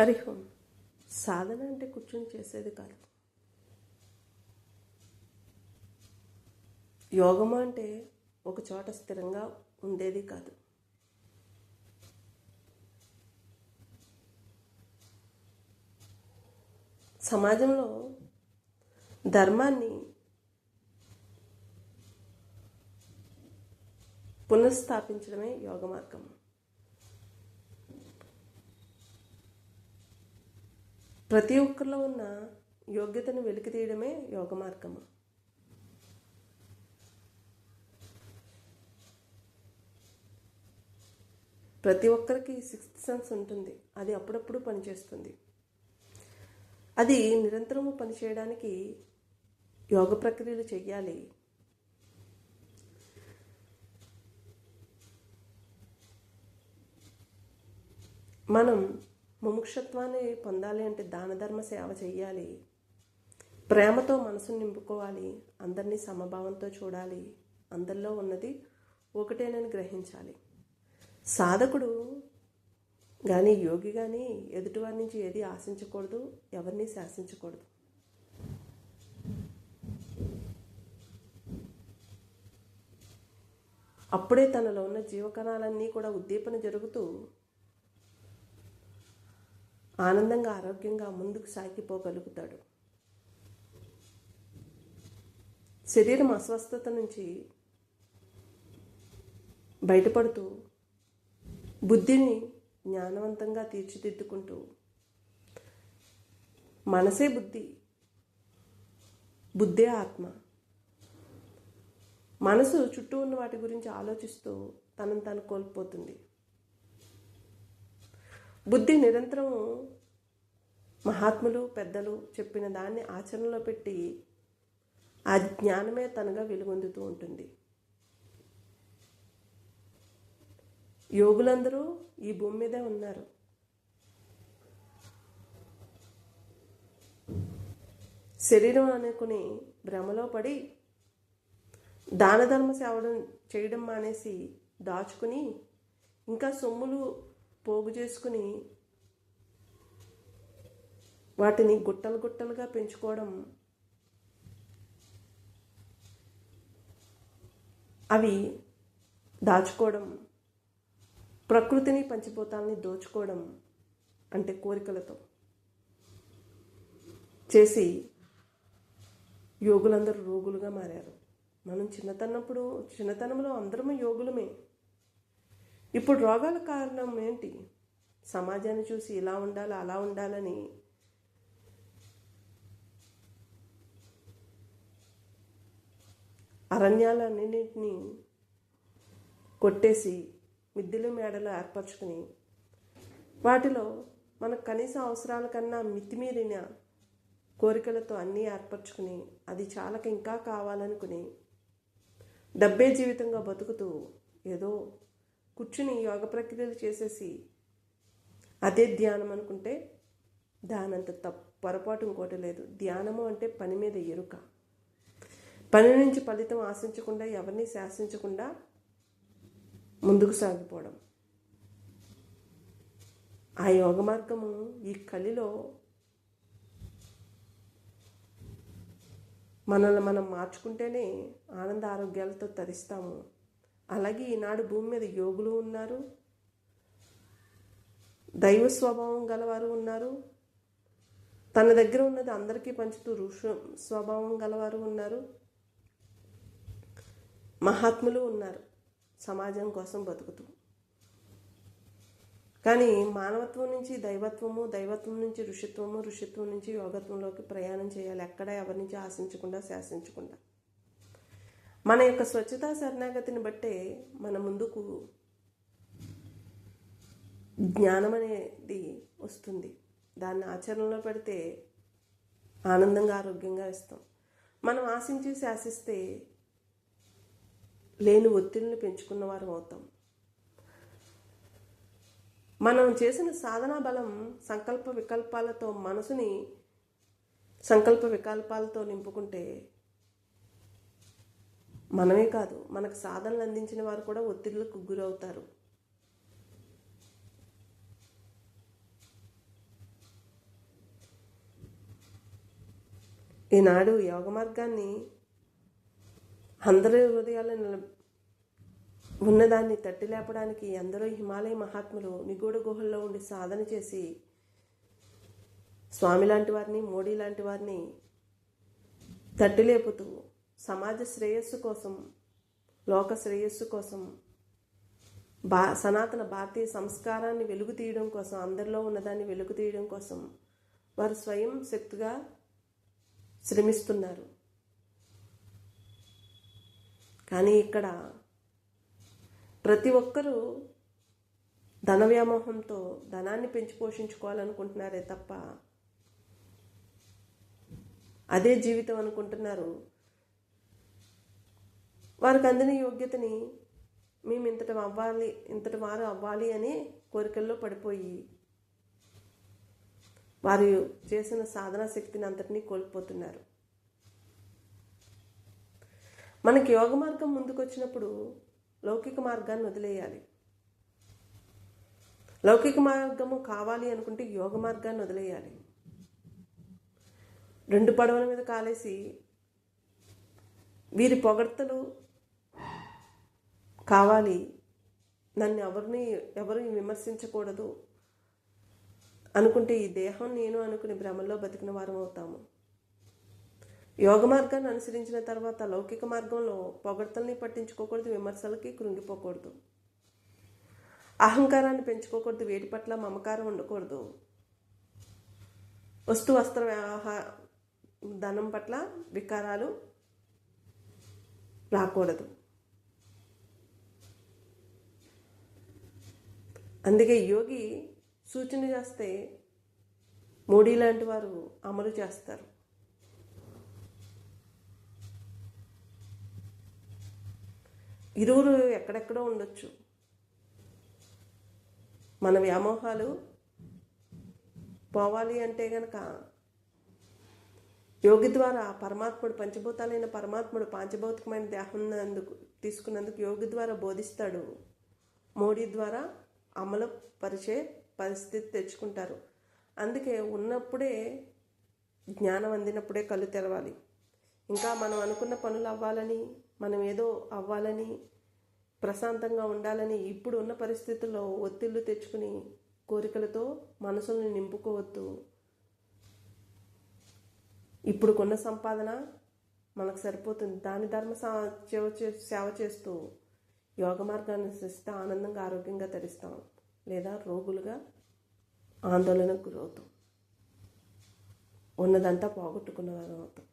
హరిహం సాధన అంటే కూర్చొని చేసేది కాదు. యోగం అంటే ఒక చోట స్థిరంగా ఉండేది కాదు. సమాజంలో ధర్మాన్ని పునఃస్థాపించడమే యోగ మార్గం. ప్రతి ఒక్కరిలో ఉన్న యోగ్యతను వెలికి తీయడమే యోగ మార్గము. ప్రతి ఒక్కరికి సిక్స్త్ సెన్స్ ఉంటుంది. అది అప్పుడప్పుడు పనిచేస్తుంది. అది నిరంతరము పనిచేయడానికి యోగ ప్రక్రియలు చెయ్యాలి. మనం ముముక్షత్వాన్ని పొందాలి అంటే దాన ధర్మ సేవ చేయాలి ప్రేమతో మనసును నింపుకోవాలి. అందరినీ సమభావంతో చూడాలి. అందరిలో ఉన్నది ఒకటేనని గ్రహించాలి. సాధకుడు కానీ యోగి కానీ ఎదుటివారి నుంచి ఏది ఆశించకూడదు ఎవరిని శాసించకూడదు. అప్పుడే తనలో ఉన్న జీవకణాలన్నీ కూడా ఉద్దీపన జరుగుతూ ఆనందంగా ఆరోగ్యంగా ముందుకు సాగిపోగలుగుతాడు. శరీరం అస్వస్థత నుంచి బయటపడుతూ బుద్ధిని జ్ఞానవంతంగా తీర్చిదిద్దుకుంటూ మనసే బుద్ధి బుద్ధే ఆత్మ. మనసు చుట్టూ ఉన్న వాటి గురించి ఆలోచిస్తూ తనను తాను కోల్పోతుంది. బుద్ధి నిరంతరం మహాత్ములు పెద్దలు చెప్పిన దాన్ని ఆచరణలో పెట్టి ఆ జ్ఞానమే తనగా వెలుగొందుతూ ఉంటుంది. యోగులందరూ ఈ భూమి మీదే ఉన్నారు. శరీరం అనుకుని భ్రమలో పడి దాన ధర్మ సేవడం చేయడం మానేసి దాచుకుని ఇంకా సొమ్ములు పోగు చేసుకుని వాటిని గుట్టలు గుట్టలుగా పెంచుకోవడం అవి దాచుకోవడం ప్రకృతిని పంచిపోతాలని దోచుకోవడం అంటే కోరికలతో చేసి యోగులందరూ రోగులుగా మారారు. మనం చిన్నతన్నప్పుడు చిన్నతనంలో అందరము యోగులమే. ఇప్పుడు రోగాల కారణం ఏంటి? సమాజాన్ని చూసి ఇలా ఉండాలి అలా ఉండాలని అరణ్యాలన్నింటినీ కొట్టేసి మిద్దెలు మేడలు ఏర్పరచుకుని వాటిలో మనకు కనీస అవసరాల కన్నా మితిమీరిన కోరికలతో అన్నీ ఏర్పరచుకుని అది చాలక ఇంకా కావాలనుకుని డబ్బే జీవితంగా బతుకుతూ ఏదో కూర్చుని యోగ ప్రక్రియలు చేసేసి అదే ధ్యానం అనుకుంటే దానంత తప్పు పొరపాటు ఇంకోటి లేదు. ధ్యానము అంటే పని మీద ఎరుక. పని నుంచి ఫలితం ఆశించకుండా ఎవరిని శాసించకుండా ముందుకు సాగిపోవడం. ఆ యోగ మార్గము ఈ కలిలో మనల్ని మనం మార్చుకుంటేనే ఆనంద ఆరోగ్యాలతో తరిస్తాము. అలాగే ఈనాడు భూమి మీద యోగులు ఉన్నారు. దైవ స్వభావం గలవారు ఉన్నారు. తన దగ్గర ఉన్నది అందరికీ పంచుతూ ఋష స్వభావం గలవారు ఉన్నారు. మహాత్ములు ఉన్నారు సమాజం కోసం బతుకుతూ. కానీ మానవత్వం నుంచి దైవత్వము దైవత్వం నుంచి ఋషిత్వము ఋషిత్వం నుంచి యోగత్వంలోకి ప్రయాణం చేయాలి. ఎక్కడ ఎవరి నుంచి ఆశించకుండా శాసించకుండా. మన యొక్క స్వచ్ఛతా శరణాగతిని బట్టే మన ముందుకు జ్ఞానం అనేది వస్తుంది. దాన్ని ఆచరణలో పెడితే ఆనందంగా ఆరోగ్యంగా ఇస్తాం. మనం ఆశించి శాసిస్తే లేని ఒత్తిడిని పెంచుకున్న వారు అవుతాం. మనం చేసిన సాధనా బలం సంకల్ప వికల్పాలతో మనసుని సంకల్ప వికల్పాలతో నింపుకుంటే మనమే కాదు మనకు సాధనలు అందించిన వారు కూడా ఒత్తిడిలకు గురవుతారు. ఈనాడు యోగ మార్గాన్ని అందరి హృదయాల్లో నిల ఉన్నదాన్ని తట్టి లేపడానికి ఎందరో హిమాలయ మహాత్ములు నిగూఢ గుహల్లో ఉండి సాధన చేసి స్వామి లాంటి వారిని మోడీ లాంటి వారిని తట్టి లేపుతూ సమాజ శ్రేయస్సు కోసం లోక శ్రేయస్సు కోసం బా సనాతన భారతీయ సంస్కారాన్ని వెలుగు తీయడం కోసం అందరిలో ఉన్నదాన్ని వెలుగు తీయడం కోసం వారు స్వయం శక్తిగా శ్రమిస్తున్నారు. కానీ ఇక్కడ ప్రతి ఒక్కరూ ధన వ్యామోహంతో ధనాన్ని పెంచి పోషించుకోవాలనుకుంటున్నారే తప్ప అదే జీవితం అనుకుంటున్నారు. వారికి అందిన యోగ్యతని మేము ఇంతటి అవ్వాలి ఇంతటి వారు అవ్వాలి అనే కోరికల్లో పడిపోయి వారు చేసిన సాధనా శక్తిని అంతటినీ కోల్పోతున్నారు. మనకి యోగ మార్గం ముందుకొచ్చినప్పుడు లౌకిక మార్గాన్ని వదిలేయాలి. లౌకిక మార్గము కావాలి అనుకుంటే యోగ మార్గాన్ని వదిలేయాలి. రెండు పడవల మీద కాలేసి వీరి పొగడ్తలు కావాలి. నన్ను ఎవరిని ఎవరు విమర్శించకూడదు అనుకుంటే ఈ దేహం నేను అనుకుని భ్రమల్లో బతికిన వారం అవుతాము. యోగ మార్గాన్ని అనుసరించిన తర్వాత లౌకిక మార్గంలో పొగడ్తల్ని పట్టించుకోకూడదు విమర్శలకి కృంగిపోకూడదు. అహంకారాన్ని పెంచుకోకూడదు వేటి పట్ల మమకారం ఉండకూడదు. వస్తు వస్త్ర వ్యవహార ధనం పట్ల వికారాలు రాకూడదు. అందుకే యోగి సూచన చేస్తే మోడీ లాంటి వారు అమలు చేస్తారు. ఇరువురు ఎక్కడెక్కడో ఉండొచ్చు. మన వ్యామోహాలు పోవాలి అంటే గనక యోగి ద్వారా పరమాత్ముడు పంచభూతాలైన పరమాత్ముడు పాంచభౌతికమైన దేహం నందుకు తీసుకున్నందుకు యోగి ద్వారా బోధిస్తాడు. మోడీ ద్వారా అమలు పరిచే పరిస్థితి తెచ్చుకుంటారు. అందుకే ఉన్నప్పుడే జ్ఞానం అందినప్పుడే కళ్ళు తెరవాలి. ఇంకా మనం అనుకున్న పనులు అవ్వాలని మనం ఏదో అవ్వాలని ప్రశాంతంగా ఉండాలని ఇప్పుడు ఉన్న పరిస్థితుల్లో ఒత్తిళ్ళు తెచ్చుకుని కోరికలతో మనసుల్ని నింపుకోవద్దు. ఇప్పుడుకున్న సంపాదన మనకు సరిపోతుంది. దాని ధర్మ సా- సేవ చే- సేవ చేస్తూ యోగ మార్గాన్ని అనుసరిస్తే ఆనందంగా ఆరోగ్యంగా తరిస్తాం. లేదా రోగులుగా ఆందోళనకు గురవుతాం. ఉన్నదంతా పోగొట్టుకున్న వారం అవుతాం.